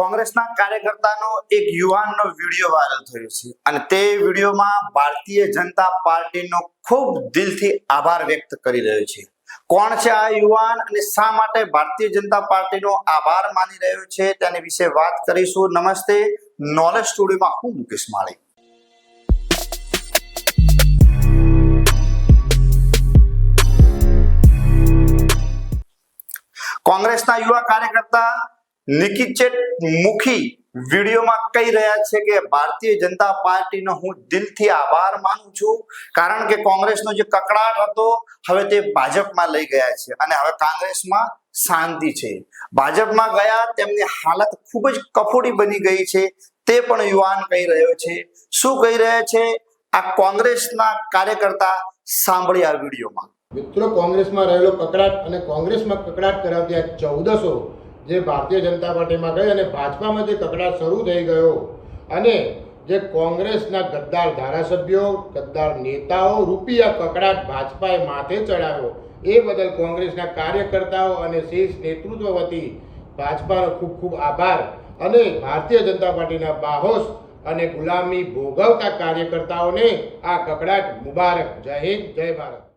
કોંગ્રેસના કાર્યકર્તાનો એક યુવાનનો video viral થયો છે અને તે વિડીયોમાં ભારતીય જનતા પાર્ટીનો ખૂબ દિલથી આભાર વ્યક્ત કરી રહ્યો છે. કોણ છે આ યુવાન અને શા માટે ભારતીય જનતા પાર્ટીનો આભાર માની રહ્યો છે તેની વિશે વાત કરીશું. નમસ્તે, નોલેજ સ્ટુડિયોમાં હું મુકેશ માળી. કોંગ્રેસના યુવા કાર્યકર્તા નિકિચેટ મુખી વિડીયોમાં કહી રહ્યા છે કે ભારતીય જનતા પાર્ટીનો હું દિલથી આભાર માનું છું. કારણ કે કોંગ્રેસનો જે કકડાટ હતો, હવે તે ભાજપમાં લઈ ગયા છે અને હવે કોંગ્રેસમાં શાંતિ છે. ભાજપમાં ગયા, તેમની હાલત ખૂબ જ કફોડી બની ગઈ છે. તે પણ યુવાન કહી રહ્યો છે. શું કહી રહ્યા છે? આ કોંગ્રેસના કાર્યકર્તા સાંભળી આ વિડીયોમાં. મિત્રો, કોંગ્રેસમાં રહેલો કકડાટ અને કોંગ્રેસમાં કકડાટ કરાવતી આ ચૌદસો જે ભારતીય જનતા પાર્ટીમાં ગઈ અને ભાજપામાં જે કકડાટ શરૂ થઈ ગયો અને જે કોંગ્રેસના ગદ્દાર ધારાસભ્યો, ગદ્દાર નેતાઓ, રૂપિયા કકડાટ ભાજપાએ માથે ચડાવ્યો, એ બદલ કોંગ્રેસના કાર્યકર્તાઓ અને શીર્ષ નેતૃત્વ વતી ભાજપાનો ખૂબ ખૂબ આભાર અને ભારતીય જનતા પાર્ટીના બાહોશ અને ગુલામી ભોગવતા કાર્યકર્તાઓને આ કકડાટ મુબારક. જય હિન્દ, જય ભારત.